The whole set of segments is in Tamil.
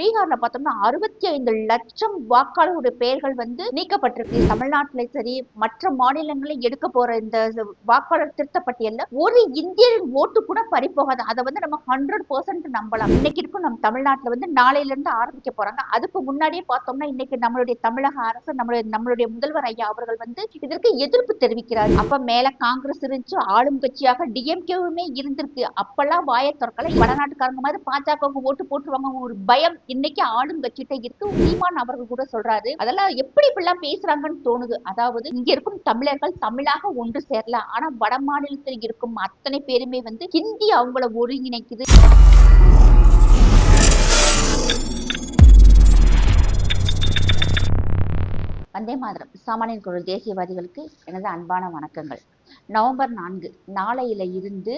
பீகார்ல பார்த்தோம்னா அறுபத்தி ஐந்து லட்சம் வாக்காளர்களுடைய பெயர்கள் வந்து நீக்கப்பட்டிருக்கு. தமிழ்நாட்டில சரி மற்ற மாநிலங்களில் எடுக்க போற இந்த வாக்காளர் திருத்த பட்டியல்ல ஒரு இந்தியரின் ஓட்டு கூட பறிப்போகாது. அதை வந்து நம்ம ஹண்ட்ரட் பர்சன்ட் நம்பலாம். இன்னைக்கு இருக்கும் நம்ம தமிழ்நாட்டுல வந்து நாளையில இருந்து ஆரம்பிக்க போறாங்க. அதுக்கு முன்னாடியே பார்த்தோம்னா இன்னைக்கு நம்மளுடைய தமிழக அரசு நம்மளுடைய நம்மளுடைய முதல்வர் ஐயா அவர்கள் வந்து இதற்கு எதிர்ப்பு தெரிவிக்கிறார். அப்ப மேல காங்கிரஸ் இருந்துச்சு ஆளும் கட்சியாக டிஎம்கேவுமே இருந்திருக்கு. அப்பெல்லாம் வாய திறக்கல. வடநாட்டுக்காரங்க மாதிரி பாஜகவுக்கு ஓட்டு போட்டுருவாங்க ஒரு பயம் இன்னைக்கு ஆளும் கட்சிகிட்ட இருக்கு. சீமான் அவர்கள் கூட சொல்றாரு. அதெல்லாம் எப்படி இப்படிலாம் பேசுறாங்கன்னு தோணுது. அதாவது இங்க இருக்கும் தமிழர்கள் தமிழாக ஒன்று சேரலாம் ஆனா வட மாநிலத்தில் இருக்கும் அத்தனை பேருமே வந்து ஹிந்தி அவங்கள ஒருங்கிணைக்குது. வந்தே மாதிரம். சாமானியன் குரல் தேசியவாதிகளுக்கு எனது அன்பான வணக்கங்கள். நவம்பர் நான்கு. நாளையில இருந்து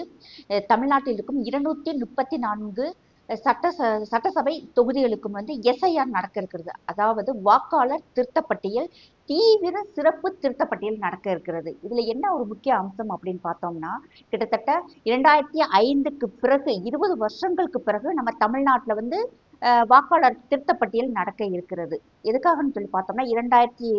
தமிழ்நாட்டில் இருக்கும் இருநூத்தி முப்பத்தி நான்கு சட்ட ச- சட்டசபை தொகுதிகளுக்கும் வந்து எஸ்ஐஆர் நடக்க இருக்கிறது. அதாவது வாக்காளர் திருத்தப்பட்டியல் தீவிர சிறப்பு திருத்தப்பட்டியல் நடக்க இருக்கிறது. இதுல என்ன ஒரு முக்கிய அம்சம் அப்படின்னு பார்த்தோம்னா கிட்டத்தட்ட இரண்டாயிரத்தி ஐந்துக்கு பிறகு இருபது வருஷங்களுக்கு பிறகு நம்ம தமிழ்நாட்டுல வந்து அஹ், வாக்காளர் திருத்தப்பட்டியல் நடக்க இருக்கிறது. எதுக்காகன்னு சொல்லி பார்த்தோம்னா இரண்டாயிரத்தி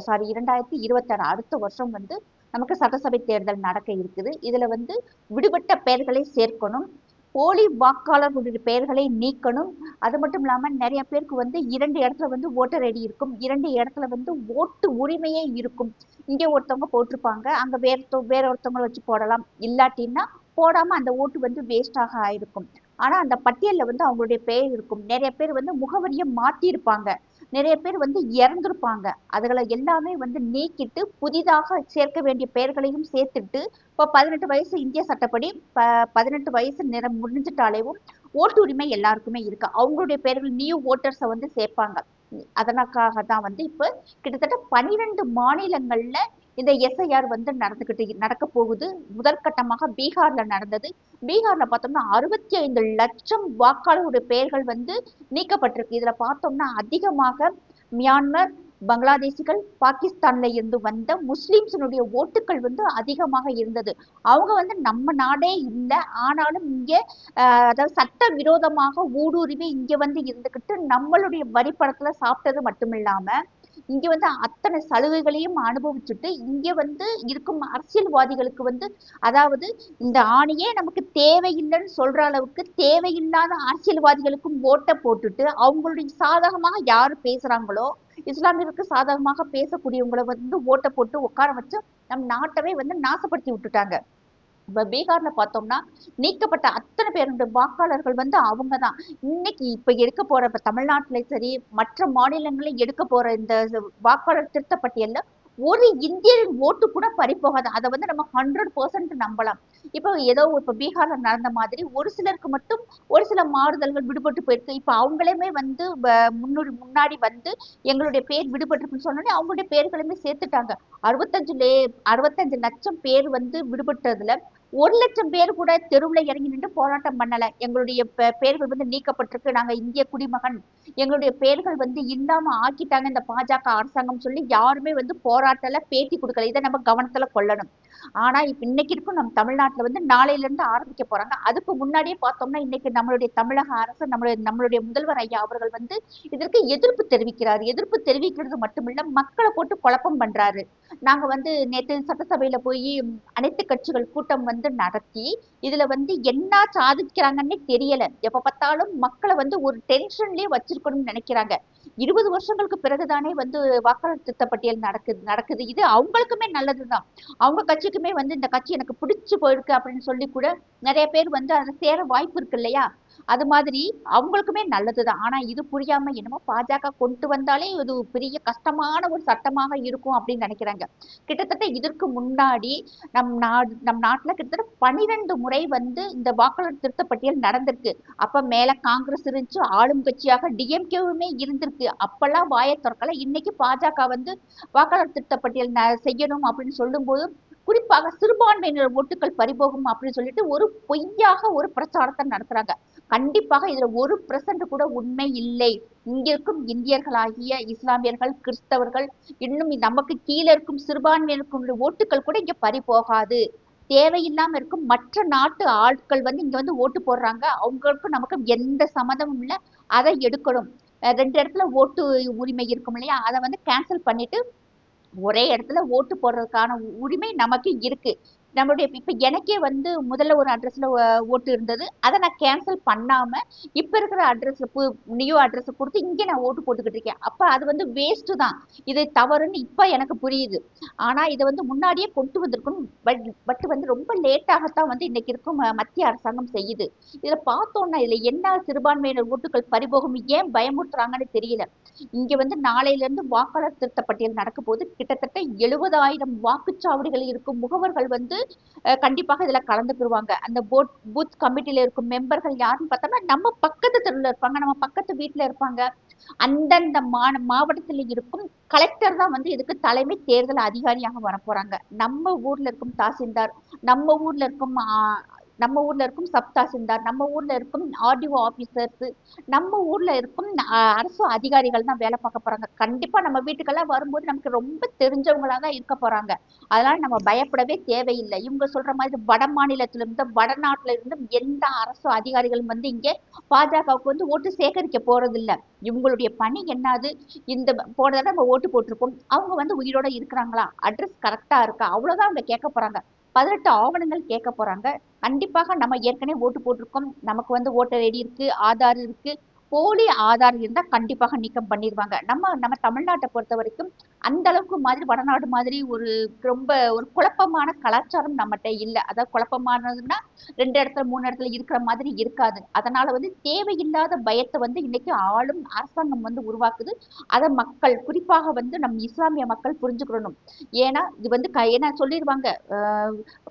சாரி இரண்டாயிரத்தி இருபத்தாறு அடுத்த வருஷம் வந்து நமக்கு சட்டசபை தேர்தல் நடக்க இருக்குது. இதுல வந்து விடுபட்ட பெயர்களை சேர்க்கணும். போலி வாக்காளர்களுடைய பெயர்களை நீக்கணும். அது மட்டும் இல்லாமல் நிறைய பேருக்கு வந்து இரண்டு இடத்துல வந்து ஓட்டர் ஐடி இருக்கும். இரண்டு இடத்துல வந்து ஓட்டு உரிமையே இருக்கும். இங்கே ஒருத்தவங்க போட்டிருப்பாங்க. அங்கே வேற வேற ஒருத்தவங்களை வச்சு போடலாம். இல்லாட்டின்னா போடாமல் அந்த ஓட்டு வந்து வேஸ்டாக ஆயிருக்கும். ஆனால் அந்த பட்டியலில் வந்து அவங்களுடைய பெயர் இருக்கும். நிறைய பேர் வந்து முகவரியை மாற்றியிருப்பாங்க நிறைய பேர் வந்து இறந்துருப்பாங்க. அதுகளை எல்லாமே வந்து நீக்கிட்டு புதிதாக சேர்க்க வேண்டிய பெயர்களையும் சேர்த்துட்டு இப்போ பதினெட்டு வயசு இந்திய சட்டப்படி ப பதினெட்டு வயசு நிறம் முடிஞ்சிட்டாலேவும் ஓட்டு உரிமை எல்லாருக்குமே இருக்கு. அவங்களுடைய பெயர்கள் நியூ ஓட்டர்ஸை வந்து சேர்ப்பாங்க. அதனுக்காக தான் வந்து இப்போ கிட்டத்தட்ட பனிரெண்டு மாநிலங்கள்ல இந்த எஸ்ஐஆர் வந்து நடந்துகிட்டு நடக்க போகுது. முதற்கட்டமாக பீகார்ல நடந்தது. பீகார்ல பார்த்தோம்னா அறுபத்தி ஐந்து லட்சம் வாக்காளருடைய பெயர்கள் வந்து நீக்கப்பட்டிருக்கு. இதுல பார்த்தோம்னா அதிகமாக மியான்மர் பங்களாதேசிகள் பாகிஸ்தான்ல இருந்து வந்த முஸ்லிம்ஸினுடைய ஓட்டுகள் வந்து அதிகமாக இருந்தது. அவங்க வந்து நம்ம நாடே இல்லை. ஆனாலும் இங்க ஆஹ் அதாவது சட்ட விரோதமாக ஊடுருவி இங்க வந்து இருந்துகிட்டு நம்மளுடைய வரிப்பணத்துல சாப்பிட்டது மட்டும் இல்லாம இங்க வந்து அத்தனை சலுகைகளையும் அனுபவிச்சுட்டு இங்க வந்து இருக்கும் அரசியல்வாதிகளுக்கு வந்து அதாவது இந்த ஆணையே நமக்கு தேவையில்லைன்னு சொல்ற அளவுக்கு தேவையில்லாத அரசியல்வாதிகளுக்கும் ஓட்டை போட்டுட்டு அவங்களுடைய சாதகமாக யாரு பேசுறாங்களோ இஸ்லாமியருக்கு சாதகமாக பேசக்கூடியவங்களை வந்து ஓட்டை போட்டு உட்கார வச்சு நம் நாட்டவே வந்து நாசப்படுத்தி விட்டுட்டாங்க. இப்போ பீகார்ல பார்த்தோம்னா நீக்கப்பட்ட அத்தனை பேருடைய வாக்காளர்கள் வந்து அவங்க தான் இன்னைக்கு இப்ப எடுக்க போற இப்போ தமிழ்நாட்டுல சரி மற்ற மாநிலங்களில் எடுக்க போற இந்த வாக்காளர் திருத்த ஒரு இந்தியரின் ஓட்டு கூட பறிப்போகாது அதை வந்து நம்ம ஹண்ட்ரட் பர்சன்ட் நம்பலாம். இப்போ ஏதோ இப்ப பீகார்ல நடந்த மாதிரி ஒரு சிலருக்கு மட்டும் ஒரு சில மாறுதல்கள் விடுபட்டு போயிருக்கு. இப்ப அவங்களுமே வந்து முன்னூறு முன்னாடி வந்து எங்களுடைய பேர் விடுபட்டிருக்குன்னு சொன்னோடனே அவங்களுடைய பேர்களுமே சேர்த்துட்டாங்க. அறுபத்தஞ்சு லே அறுபத்தஞ்சு லட்சம் பேர் வந்து விடுபட்டதுல ஒரு லட்சம் பேர் கூட தெருவில் இறங்கி நின்று போராட்டம் பண்ணல. எங்களுடைய பெயர்கள் வந்து நீக்கப்பட்டிருக்கு. நாங்கள் இந்திய குடிமகன். எங்களுடைய பெயர்கள் வந்து இல்லாம ஆக்கிட்டாங்க இந்த பாஜக அரசாங்கம் சொல்லி யாருமே வந்து போராட்டல பேட்டி கொடுக்கல. இதை நம்ம கவனத்துல கொள்ளணும். ஆனா இப்ப இன்னைக்கு இருக்கும் நம்ம தமிழ்நாட்டுல வந்து நாளையில இருந்து ஆரம்பிக்க போறாங்க. அதுக்கு முன்னாடியே பார்த்தோம்னா இன்னைக்கு நம்மளுடைய தமிழக அரசு நம்மளுடைய நம்மளுடைய முதல்வர் ஐயா அவர்கள் வந்து இதற்கு எதிர்ப்பு தெரிவிக்கிறார். எதிர்ப்பு தெரிவிக்கிறது மட்டுமில்ல மக்களை போட்டு குழப்பம் பண்றாரு. நாங்க வந்து நேற்று சட்டசபையில போய் அனைத்து கட்சிகள் கூட்டம் வந்து நடத்தி இதுல வந்து என்ன சாதிக்கிறாங்கன்னே தெரியல. எப்ப பார்த்தாலும் மக்களை வந்து ஒரு டென்ஷன்லயே வச்சிருக்கணும்னு நினைக்கிறாங்க. இருபது வருஷங்களுக்கு பிறகுதானே வந்து வாக்காளர் திருத்த பட்டியல் நடக்குது நடக்குது. இது அவங்களுக்குமே நல்லதுதான். அவங்க கட்சிக்குமே வந்து இந்த கட்சி எனக்கு பிடிச்சு போயிருக்கு அப்படின்னு சொல்லி கூட நிறைய பேர் வந்து அதை சேர வாய்ப்பு இருக்கு இல்லையா? அது மாதிரி அவங்களுக்குமே நல்லதுதான். ஆனா இது புரியாம என்னமோ பாஜக கொண்டு வந்தாலே இது பெரிய கஷ்டமான ஒரு சட்டமாக இருக்கும் அப்படின்னு நினைக்கிறாங்க. கிட்டத்தட்ட இதற்கு முன்னாடி நம் நாடு நம் நாட்டுல கிட்டத்தட்ட பனிரெண்டு முறை வந்து இந்த வாக்காளர் திருத்த பட்டியல் நடந்திருக்கு. அப்ப மேல காங்கிரஸ் இருந்துச்சு ஆளும் கட்சியாக டிஎம்கேவுமே இருந்திருக்கு. அப்பெல்லாம் வாயை திறக்கல. இன்னைக்கு பாஜக வந்து வாக்காளர் திருத்த பட்டியல் செய்யணும் அப்படின்னு சொல்லும்போது குறிப்பாக சிறுபான்மையினர் ஓட்டுகள் பறிபோகும் அப்படின்னு சொல்லிட்டு ஒரு பொய்யாக ஒரு பிரச்சாரத்தை நடத்துறாங்க. கண்டிப்பாக இதுல ஒரு பிரசன்ட் கூட உண்மை இல்லை. இங்க இருக்கும் இந்தியர்களாகிய இஸ்லாமியர்கள் கிறிஸ்தவர்கள் இன்னும் நமக்கு கீழே இருக்கும் சிறுபான்மையினருக்கும் ஓட்டுகள் கூட இங்க பறி போகாது. தேவையில்லாம இருக்கும் மற்ற நாட்டு ஆட்கள் வந்து இங்க வந்து ஓட்டு போடுறாங்க. அவங்களுக்கும் நமக்கும் எந்த சம்மந்தமும் இல்லை. அதை எடுக்கணும். ரெண்டு இடத்துல ஓட்டு உரிமை இருக்கும் இல்லையா? அதை வந்து கேன்சல் பண்ணிட்டு ஒரே இடத்துல ஓட்டு போடுறதுக்கான உரிமை நமக்கு இருக்கு. நம்மளுடைய இப்ப எனக்கே வந்து முதல்ல ஒரு அட்ரஸ்ல ஓட்டு இருந்தது. அதை நான் கேன்சல் பண்ணாம இப்ப இருக்கிற அட்ரஸ் நியூ அட்ரஸ் கொடுத்து இங்க நான் ஓட்டு போட்டுக்கிட்டு இருக்கேன். அப்ப அது வந்து வேஸ்ட் தான். இது தவறுன்னு இப்ப எனக்கு புரியுது. ஆனா இதை வந்து முன்னாடியே கொண்டு வந்திருக்கணும். பட் பட் வந்து ரொம்ப லேட்டாகத்தான் வந்து இன்னைக்கு இருக்கும் மத்திய அரசாங்கம் செய்யுது. இதுல பார்த்தோம்னா இதுல என்ன சிறுபான்மையினர் ஓட்டுகள் பறிபோகும் ஏன் பயமுறுத்துறாங்கன்னு தெரியல. இங்க வந்து நாளையில இருந்து வாக்காளர் திருத்த பட்டியல் நடக்கும் போது கிட்டத்தட்ட எழுபதாயிரம் வாக்குச்சாவடிகள் இருக்கும் முகவர்கள் வந்து கண்டிப்பாக இதுல கலந்துக்குருவாங்க. அந்த போட் பூத் கமிட்டில இருக்கும் மெம்பர்கள் யாருன்னு பார்த்தோம்னா நம்ம பக்கத்து தெருவில் இருப்பாங்க. நம்ம பக்கத்து வீட்டுல இருப்பாங்க. அந்தந்த மா மாவட்டத்தில் இருக்கும் கலெக்டர் தான் வந்து இதுக்கு தலைமை தேர்தல் அதிகாரியாக வர போறாங்க நம்ம ஊர்ல இருக்கும் தாசில்தார் நம்ம ஊர்ல இருக்கும் நம்ம ஊர்ல இருக்கும் சப் தாசில்தார் நம்ம ஊர்ல இருக்கும் ஆர்டிஓ ஆபீசர்ஸ் நம்ம ஊர்ல இருக்கும் அரசு அதிகாரிகள் தான் வேலை பார்க்க போறாங்க. கண்டிப்பா நம்ம வீட்டுக்கெல்லாம் வரும்போது நமக்கு ரொம்ப தெரிஞ்சவங்களா தான் இருக்க போறாங்க. அதனால நம்ம பயப்படவே தேவையில்லை. இவங்க சொல்ற மாதிரி வட மாநிலத்தில இருந்து வடநாட்டுல இருந்து எந்த அரசு அதிகாரிகளும் வந்து இங்கே பாஜகவுக்கு வந்து ஓட்டு சேகரிக்க போறது இவங்களுடைய பணி என்னது? இந்த போன தடவை நம்ம ஓட்டு போட்டிருக்கோம். அவங்க வந்து உயிரோட இருக்கிறாங்களா? அட்ரஸ் கரெக்டா இருக்கா? அவ்வளவுதான் அவங்க கேட்க போறாங்க. பதினெட்டு ஆவணங்கள் கேட்க போறாங்க. கண்டிப்பாக நம்ம ஏற்கனவே ஓட்டு போட்டிருக்கோம். நமக்கு வந்து ஓட்டர் ஐடி இருக்கு ஆதார் இருக்கு. போலி ஆதார் இருந்தா கண்டிப்பாக நீக்கம் பண்ணிடுவாங்க நம்ம நம்ம தமிழ்நாட்டை பொறுத்த வரைக்கும் அந்த அளவுக்கு மாதிரி வடநாடு மாதிரி ஒரு ரொம்ப ஒரு குழப்பமான கலாச்சாரம் நம்மகிட்ட இல்லை. அதாவது குழப்பமானதுன்னா ரெண்டு இடத்துல மூணு இடத்துல இருக்கிற மாதிரி இருக்காது. அதனால வந்து தேவையில்லாத பயத்தை வந்து இன்னைக்கு ஆளும் அரசாங்கம் வந்து உருவாக்குது. அதை மக்கள் குறிப்பாக வந்து நம் இஸ்லாமிய மக்கள் புரிஞ்சுக்கணும். ஏன்னா இது வந்து க ஏன்னா சொல்லிடுவாங்க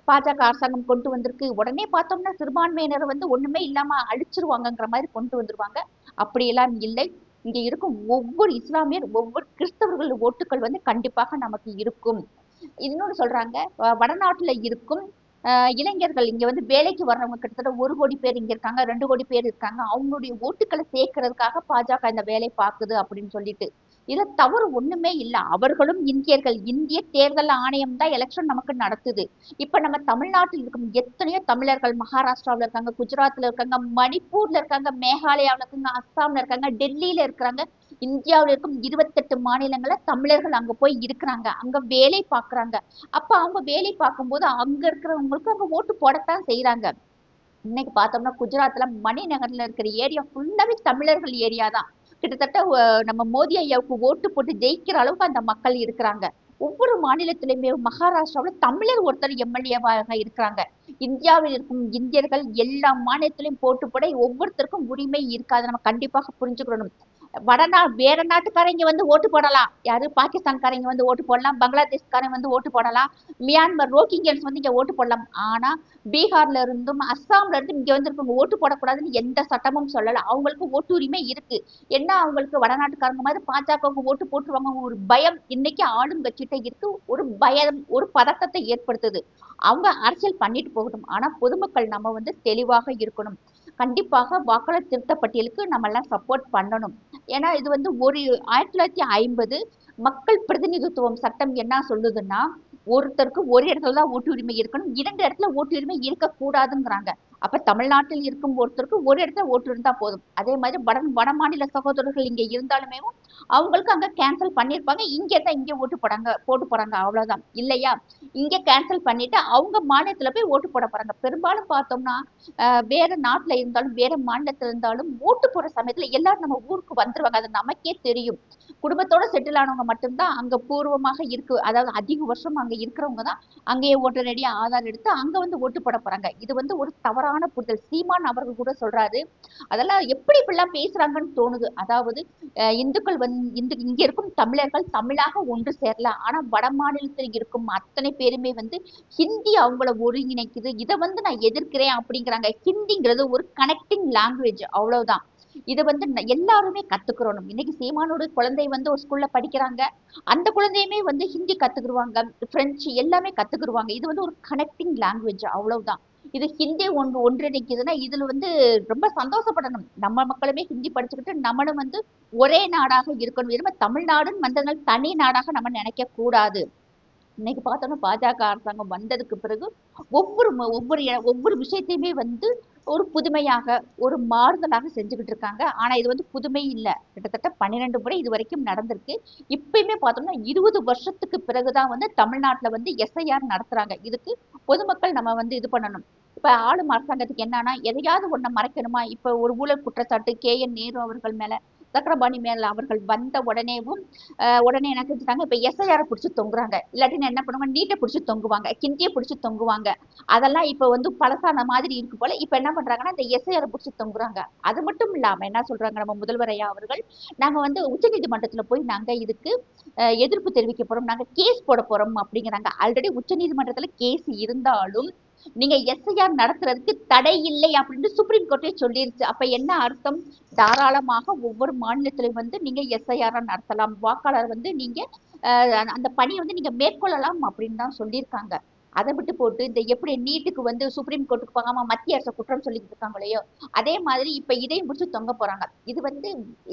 பாஜக அரசாங்கம் கொண்டு வந்திருக்கு. உடனே பார்த்தோம்னா சிறுபான்மையினரை வந்து ஒண்ணுமே இல்லாம அழிச்சிருவாங்கங்கிற மாதிரி கொண்டு வந்துருவாங்க. அப்படியெல்லாம் இல்லை. இங்க இருக்கும் ஒவ்வொரு இஸ்லாமியர் ஒவ்வொரு கிறிஸ்தவர்கள் ஓட்டுகள் வந்து கண்டிப்பாக நமக்கு இருக்கும். இன்னொன்று சொல்றாங்க வடநாட்டுல இருக்கும் இளைஞர்கள். இங்க வந்து வேலைக்கு வர்றவங்க கிட்டத்தட்ட ஒரு கோடி பேர் இங்க இருக்காங்க ரெண்டு கோடி பேர் இருக்காங்க. அவங்களுடைய ஓட்டுக்களை சேர்க்கறதுக்காக பாஜக இந்த வேலை பார்க்குது அப்படின்னு சொல்லிட்டு. இதுல தவறு ஒண்ணுமே இல்ல. அவர்களும் இந்தியர்கள். இந்திய தேர்தல் ஆணையம் தான் எலெக்ஷன் நமக்கு நடத்துது. இப்ப நம்ம தமிழ்நாட்டில் இருக்கும் எத்தனையோ தமிழர்கள் மகாராஷ்டிராவுல இருக்காங்க குஜராத்ல இருக்காங்க மணிப்பூர்ல இருக்காங்க மேகாலயாவுல இருக்காங்க அஸ்ஸாம்ல இருக்காங்க டெல்லியில இருக்கிறாங்க இந்தியாவுல இருக்கும் இருபத்தெட்டு மாநிலங்களில் தமிழர்கள் அங்க போய் இருக்கிறாங்க. அங்க வேலை பார்க்கறாங்க. அப்ப அவங்க வேலை பார்க்கும்போது அங்க இருக்கிறவங்களுக்கு அங்க ஓட்டு போடத்தான் செய்யறாங்க இன்னைக்கு பார்த்தோம்னா குஜராத்ல மணிநகர்ல இருக்கிற ஏரியா ஃபுல்லாவே தமிழர்கள் ஏரியா தான். கிட்டத்தட்ட நம்ம மோடி ஐயாவுக்கு ஓட்டு போட்டு ஜெயிக்கிற அளவுக்கு அந்த மக்கள் இருக்கிறாங்க. ஒவ்வொரு மாநிலத்திலுமே மகாராஷ்டிராவில் தமிழர் ஒருத்தர் எம்எல்ஏவாக இருக்கிறாங்க. இந்தியாவில் இருக்கும் இந்தியர்கள் எல்லா மாநிலத்திலையும் போட்டு போட ஒவ்வொருத்தருக்கும் உரிமை இருக்காது. நம்ம கண்டிப்பாக புரிஞ்சுக்கணும். வடநா வேற நாட்டுக்காரங்க வந்து ஓட்டு போடலாம். யாரு? பாகிஸ்தான்காரங்க வந்து ஓட்டு போடலாம். பங்களாதேஷ்காரங்க வந்து ஓட்டு போடலாம். மியான்மர் ரோஹிங்கியன்ஸ் வந்து இங்க ஓட்டு போடலாம். ஆனா பீகார்ல இருந்தும் அஸ்ஸாம்ல இருந்தும் இங்க வந்து இருக்கவங்க ஓட்டு போடக்கூடாதுன்னு எந்த சட்டமும் சொல்லல. அவங்களுக்கு ஓட்டு உரிமை இருக்கு. என்ன அவங்களுக்கு வடநாட்டுக்காரங்க மாதிரி பாஜகவுக்கு ஓட்டு போட்டுருவாங்க ஒரு பயம் இன்னைக்கு ஆளும் கட்சிகிட்ட இருக்கு. ஒரு பயம் ஒரு பதட்டத்தை ஏற்படுத்துது. அவங்க அரசியல் பண்ணிட்டு போகட்டும். ஆனா பொதுமக்கள் நம்ம வந்து தெளிவாக இருக்கணும். கண்டிப்பாக வாக்காளர் திருத்த பட்டியலுக்கு நம்ம எல்லாம் சப்போர்ட் பண்ணணும். ஏன்னா இது வந்து ஒரு ஆயிரத்தி தொள்ளாயிரத்தி ஐம்பது மக்கள் பிரதிநிதித்துவம் சட்டம் என்ன சொல்லுதுன்னா ஒருத்தருக்கு ஒரு இடத்துல தான் ஓட்டு உரிமை இருக்கணும் இரண்டு இடத்துல ஓட்டு உரிமை இருக்கக்கூடாதுங்கிறாங்க. அப்ப தமிழ்நாட்டில் இருக்கும் ஒருத்தருக்கு ஒரு இடத்துல ஓட்டு இருந்தா போதும். அதே மாதிரி வட வட மாநில சகோதரர்கள் இங்க இருந்தாலுமே அவங்களுக்கு அங்க கேன்சல் பண்ணியிருப்பாங்க. இங்கே தான் இங்கே ஓட்டு போடாங்க போட்டு போறாங்க அவ்வளவுதான். இல்லையா? இங்க கேன்சல் பண்ணிட்டு அவங்க மாநிலத்துல போய் ஓட்டு போட போறாங்க. பெரும்பாலும் பார்த்தோம்னா ஆஹ் வேற நாட்டுல இருந்தாலும் வேற மாநிலத்துல இருந்தாலும் ஓட்டு போற சமயத்துல எல்லாரும் நம்ம ஊருக்கு வந்துருவாங்க. அது நமக்கே தெரியும். குடும்பத்தோட செட்டில் ஆனவங்க மட்டும்தான் அங்க பூர்வமாக இருக்கு. அதாவது அதிக வருஷம் அங்க இருக்கிறவங்க தான் அங்கேயே ஓட்டர் ரெடியா ஆதார் எடுத்து அங்க வந்து ஓட்டு போட போறாங்க. இது வந்து ஒரு தவறான புரிதல். சீமான் அவர்கள் கூட சொல்றாரு அதெல்லாம் எப்படி இப்படிலாம் பேசுறாங்கன்னு தோணுது. அதாவது இந்துக்கள் வந்து இந்து இங்க இருக்கும் தமிழர்கள் தமிழாக ஒன்று சேரல. ஆனா வட மாநிலத்தில் இருக்கும் அத்தனை பேருமே வந்து ஹிந்தி அவங்கள ஒருங்கிணைக்குது. இதை வந்து நான் எதிர்க்கிறேன் அப்படிங்கிறாங்க. ஹிந்திங்கிறது ஒரு கனெக்டிங் லாங்குவேஜ் அவ்வளவுதான். இதை வந்து எல்லாருமே கத்துக்கிறோம் இன்னைக்கு சீமானோட குழந்தை வந்து ஒரு ஸ்கூல்ல படிக்கிறாங்க. அந்த குழந்தையுமே வந்து ஹிந்தி கத்துக்கிடுவாங்க பிரெஞ்சு எல்லாமே கத்துக்கிடுவாங்க இது வந்து ஒரு கனெக்டிங் லாங்குவேஜ் அவ்வளவுதான். இது ஹிந்தி ஒன்று ஒன்றிணைக்குதுன்னா இதுல வந்து ரொம்ப சந்தோஷப்படணும். நம்ம மக்களுமே ஹிந்தி படிச்சுக்கிட்டு நம்மளும் வந்து ஒரே நாடாக இருக்கணும். வெறும் தமிழ்நாடுன்னு வந்ததுனால தனி நாடாக நம்ம நினைக்க கூடாது. இன்னைக்கு பார்த்தோம்னா பாஜக அரசாங்கம் வந்ததுக்கு பிறகு ஒவ்வொரு ஒவ்வொரு ஒவ்வொரு விஷயத்தையுமே வந்து ஒரு புதுமையாக ஒரு மாறுதலாக செஞ்சுக்கிட்டு இருக்காங்க ஆனா இது வந்து புதுமை இல்லை. கிட்டத்தட்ட பன்னிரெண்டு முறை இது வரைக்கும் நடந்திருக்கு. இப்பயுமே பார்த்தோம்னா இருபது வருஷத்துக்கு பிறகுதான் வந்து தமிழ்நாட்டுல வந்து எஸ்ஐஆர் நடத்துறாங்க. இதுக்கு பொதுமக்கள் நம்ம வந்து இது பண்ணணும். இப்ப ஆளும் அரசாங்கத்துக்கு என்னன்னா எதையாவது ஒண்ண மறைக்கணுமா? இப்ப ஒரு ஊழல் குற்றச்சாட்டு கே என் நேரு அவர்கள் மேல சக்கரபாணி மேல அவர்கள் வந்த உடனேவும் உடனே என்ன செஞ்சுட்டாங்க? இப்ப எஸ்ஐஆரை பிடிச்சி தொங்குறாங்க. இல்லாட்டின்னு என்ன பண்ணுவாங்க நீட்டை பிடிச்சி தொங்குவாங்க. கிந்தியை பிடிச்சி தொங்குவாங்க. அதெல்லாம் இப்ப வந்து பழசான மாதிரி இருக்கு போல. இப்ப என்ன பண்றாங்கன்னா இந்த எஸ்ஐஆரை பிடிச்சி தொங்குறாங்க. அது மட்டும் இல்லாம என்ன சொல்றாங்க நம்ம முதல்வர் ஐயா அவர்கள்? நாங்க வந்து உச்சநீதிமன்றத்துல போய் நாங்க இதுக்கு எதிர்ப்பு தெரிவிக்க போறோம். நாங்க கேஸ் போட போறோம் அப்படிங்கிறாங்க. ஆல்ரெடி உச்சநீதிமன்றத்துல கேஸ் இருந்தாலும் நீங்க எஸ்ஐஆர் நடத்துறதுக்கு தடை இல்லை அப்படின்னு சுப்ரீம் கோர்ட்டே சொல்லிருச்சு. அப்ப என்ன அர்த்தம்? தாராளமாக ஒவ்வொரு மாநிலத்திலும் வந்து நீங்க எஸ்ஐஆர் நடத்தலாம். வாக்காளர் வந்து நீங்க அந்த- அந்த பணியை வந்து நீங்க மேற்கொள்ளலாம் அப்படின்னு தான் சொல்லியிருக்காங்க. அதை விட்டு போட்டு இந்த எப்படி நீட்டுக்கு வந்து சுப்ரீம் கோர்ட்டுக்கு போகாம மத்திய அரசு குற்றம் சொல்லிட்டு இருக்காங்களையோ அதே மாதிரி இப்ப இதையும் முடிச்சு தொங்க போறாங்க. இது வந்து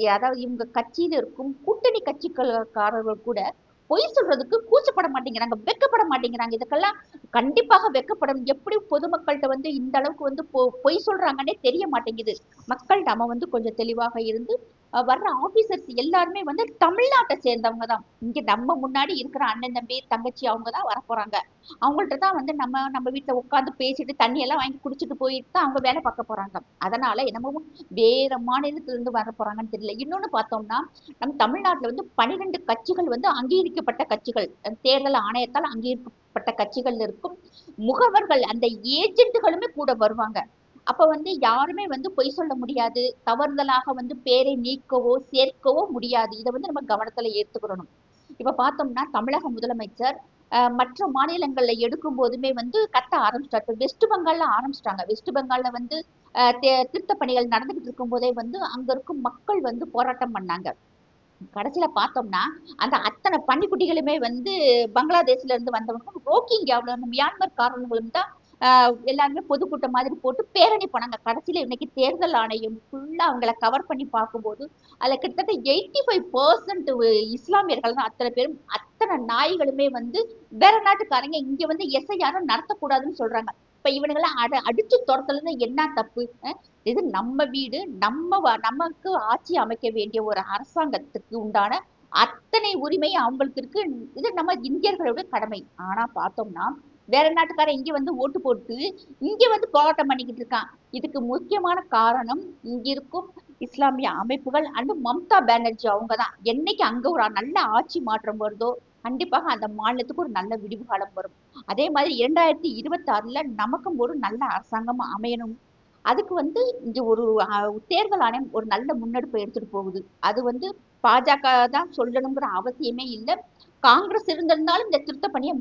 அதாவது இவங்க கட்சியில இருக்கும் கூட்டணி கட்சிக்காரர்கள் கூட பொய் சொல்றதுக்கு கூச்சப்பட மாட்டேங்கிறாங்க வெக்கப்பட மாட்டேங்கிறாங்க. இதுக்கெல்லாம் கண்டிப்பாக வெக்கப்படும். எப்படி பொதுமக்கள்கிட்ட வந்து இந்த அளவுக்கு வந்து பொ- பொய் சொல்றாங்கன்னே தெரிய மாட்டேங்குது. மக்கள் நாம வந்து கொஞ்சம் தெளிவாக இருந்து வர்ற ஆபீசர்ஸ் எல்லாருமே வந்து தமிழ்நாட்டை சேர்ந்தவங்க தான் இங்க நம்ம முன்னாடி இருக்கிற அண்ணன் தம்பி தங்கச்சி அவங்க தான் வரப்போறாங்க. அவங்கள்ட்ட தான் வந்து நம்ம நம்ம வீட்டுல உட்காந்து பேசிட்டு தண்ணி எல்லாம் வாங்கி குடிச்சிட்டு போயிட்டு தான் அவங்க வேலை பார்க்க போறாங்க. அதனால என்னமோ வேற மாநிலத்துல இருந்து வர போறாங்கன்னு தெரியல. இன்னொன்னு பார்த்தோம்னா நம்ம தமிழ்நாட்டுல வந்து பனிரெண்டு கட்சிகள் வந்து அங்கீகரிக்கப்பட்ட கட்சிகள். தேர்தல் ஆணையத்தால் அங்கீகரிக்கப்பட்ட கட்சிகள் இருக்கும். முகவர்கள் அந்த ஏஜென்ட்டுகளுமே கூட வருவாங்க. அப்ப வந்து யாருமே வந்து பொய் சொல்ல முடியாது. தவறுதலாக வந்து பேரை நீக்கவோ சேர்க்கவோ முடியாது. இதை வந்து நம்ம கவனத்துல ஏத்துக்கிறணும் இப்ப பார்த்தோம்னா தமிழக முதலமைச்சர் மற்ற மாநிலங்கள்ல எடுக்கும் போதுமே வந்து கத்த ஆரம்பிச்சிட்டாரு. வெஸ்ட் பெங்கால்ல ஆரம்பிச்சிட்டாங்க. வெஸ்ட் பெங்கால்ல வந்து திருத்த பணிகள் நடந்துகிட்டு இருக்கும் போதே வந்து அங்க இருக்கும் மக்கள் வந்து போராட்டம் பண்ணாங்க. கடைசியில பார்த்தோம்னா அந்த அத்தனை பன்னிக்குட்டிகளுமே வந்து பங்களாதேஷ்ல இருந்து வந்தவங்க ரோக்கிங் மியான்மர் காரணங்களும் தான் எல்லாருமே பொதுக்கூட்டம் மாதிரி போட்டு பேரணி போனாங்க கடைசியில இன்னைக்கு தேர்தல் ஆணையம் ஃபுல்லா அவங்கள கவர் பண்ணி பார்க்கும்போது அதுல கிட்டத்தட்ட எயிட்டி ஃபைவ் பர்சன்ட் இஸ்லாமியர்கள் தான் அத்தனை பேரும் அத்தனை நாய்களுமே வந்து வேற நாட்டுக்காரங்க இங்க வந்து எஸ்ஐஆரும் நடத்தக்கூடாதுன்னு சொல்றாங்க. இப்ப இவனுங்கெல்லாம் அட அடிச்சு துரத்துறது என்ன தப்பு? இது நம்ம வீடு நம்ம நமக்கு ஆட்சி அமைக்க வேண்டிய ஒரு அரசாங்கத்துக்கு உண்டான அத்தனை உரிமை அவங்களுக்கு இருக்கு. இது நம்ம இந்தியர்களோட கடமை. ஆனா பார்த்தோம்னா வேற நாட்டுக்காரன் இங்க வந்து ஓட்டு போட்டு இங்க வந்து போராட்டம் பண்ணிக்கிட்டு இருக்கான். இதுக்கு முக்கியமான காரணம் இங்க இருக்கும் இஸ்லாமிய அமைப்புகள் அண்ட் மம்தா பானர்ஜி அவங்க தான் என்னைக்கு அங்க ஒரு நல்ல ஆட்சி மாற்றம் வருதோ கண்டிப்பாக அந்த மாநிலத்துக்கு ஒரு நல்ல விடிவு காலம் வரும். அதே மாதிரி இரண்டாயிரத்தி இருபத்தி ஆறுல நமக்கும் ஒரு நல்ல அரசாங்கம் அமையணும். அதுக்கு வந்து இங்க ஒரு தேர்தல் ஆணையம் ஒரு நல்ல முன்னெடுப்பு எடுத்துட்டு போகுது. அது வந்து பாஜக தான் சொல்லணுங்கிற அவசியமே இல்லை. காங்கிரஸ் இருந்திருந்தாலும் இந்த திருத்த பணியை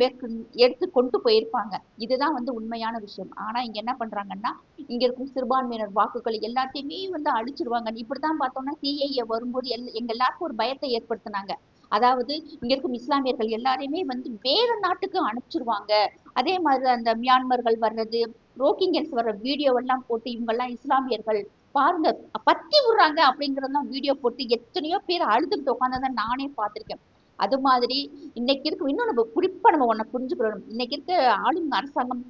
எடுத்து கொண்டு போயிருப்பாங்க. இதுதான் வந்து உண்மையான விஷயம். ஆனா இங்க என்ன பண்றாங்கன்னா இங்க இருக்கும் சிறுபான்மையினர் வாக்குகள் எல்லாத்தையுமே வந்து அழிச்சிருவாங்க. இப்படிதான் பார்த்தோம்னா சிஐஏ வரும்போது எல் எங்க எல்லாருக்கும் ஒரு பயத்தை ஏற்படுத்தினாங்க. அதாவது இங்க இருக்கும் இஸ்லாமியர்கள் எல்லாரையுமே வந்து வேற நாட்டுக்கு அனுப்பிச்சிருவாங்க. அதே மாதிரி அந்த மியான்மர்கள் வர்றது ரோக்கிங்கன்ஸ் வர வீடியோ எல்லாம் போட்டு இவங்க எல்லாம் இஸ்லாமியர்கள் பாருங்க பத்தி விடுறாங்க அப்படிங்கறதெல்லாம் வீடியோ போட்டு எத்தனையோ பேர் அழுதுகிட்டு உட்காந்ததை நானே பார்த்திருக்கேன். அது மாதிரி இன்னைக்கு இருக்கு இன்னும் நம்ம குறிப்பா நம்ம ஒண்ணு புரிஞ்சுக்கணும். இன்னைக்கு இருக்க ஆளும் அரசாங்கம்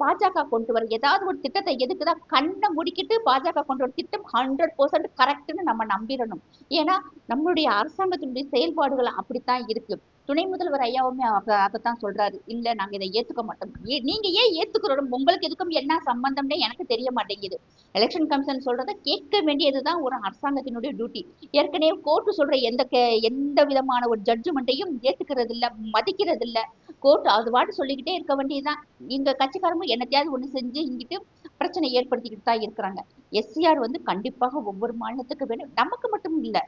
பாஜக கொண்டு வர ஏதாவது ஒரு திட்டத்தை எதுக்குதான் கண்ணை முடிக்கிட்டு பாஜக கொண்டு வர திட்டம் ஹண்ட்ரட் பர்சன்ட் கரெக்ட்னு நம்ம நம்பிடணும். ஏன்னா நம்மளுடைய அரசாங்கத்தினுடைய செயல்பாடுகள் அப்படித்தான் இருக்கு. துணை முதல்வர் ஐயாவுமே அத- அதைத்தான் சொல்றாரு. இல்ல நாங்க இதை ஏத்துக்க மாட்டோம். ஏ- நீங்க ஏன் ஏத்துக்கிறோம்? உங்களுக்கு எதுக்கும் என்ன சம்பந்தம்னே எனக்கு தெரிய மாட்டேங்குது. எலெக்ஷன் கமிஷன் சொல்றதை கேட்க வேண்டியதுதான் ஒரு அரசாங்கத்தினுடைய டியூட்டி ஏற்கனவே கோர்ட்டு சொல்ற எந்த எந்த விதமான ஒரு ஜட்ஜ்மெண்ட்டையும் ஏத்துக்கிறது இல்ல மதிக்கிறது இல்ல கோர்ட் அது பாட்டு சொல்லிக்கிட்டே இருக்க வேண்டியதுதான். எங்க கட்சிக்காரங்க என்னத்தையாவது ஒண்ணு செஞ்சு இங்கிட்டு பிரச்சனை ஏற்படுத்திக்கிட்டு தான் இருக்கிறாங்க. எஸ்சிஆர் வந்து கண்டிப்பாக ஒவ்வொரு மாநிலத்துக்கு வேணும். நமக்கு மட்டும் இல்ல.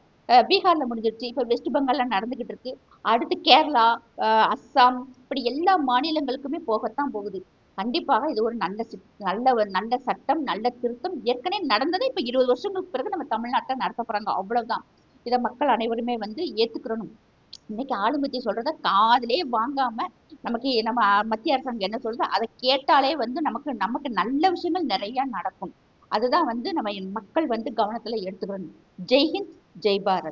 பீகாரில் முடிஞ்சிருச்சு. இப்ப வெஸ்ட் பெங்காலில் நடந்துகிட்டு இருக்கு. அடுத்து கேரளா அஹ் அஸ்ஸாம் இப்படி எல்லா மாநிலங்களுக்குமே போகத்தான் போகுது. கண்டிப்பாக இது ஒரு நல்ல நல்ல ஒரு நல்ல சட்டம் நல்ல திருத்தம். ஏற்கனவே நடந்ததே இப்ப இருபது வருஷங்களுக்கு பிறகு நம்ம தமிழ்நாட்டில் நடத்த போறாங்க. அவ்வளவுதான். இதை மக்கள் அனைவருமே வந்து ஏத்துக்கிறணும். இன்னைக்கு ஆளுங்கட்சி சொல்றத காதலே வாங்காம நமக்கு நம்ம மத்திய அரசாங்கம் என்ன சொல்றதோ அதை கேட்டாலே வந்து நமக்கு நமக்கு நல்ல விஷயங்கள் நிறைய நடக்கும். அதுதான் வந்து நம்ம மக்கள் வந்து கவனத்துல எடுத்துக்கணும். ஜெய்ஹிந்த் ஜெய் பாரத்.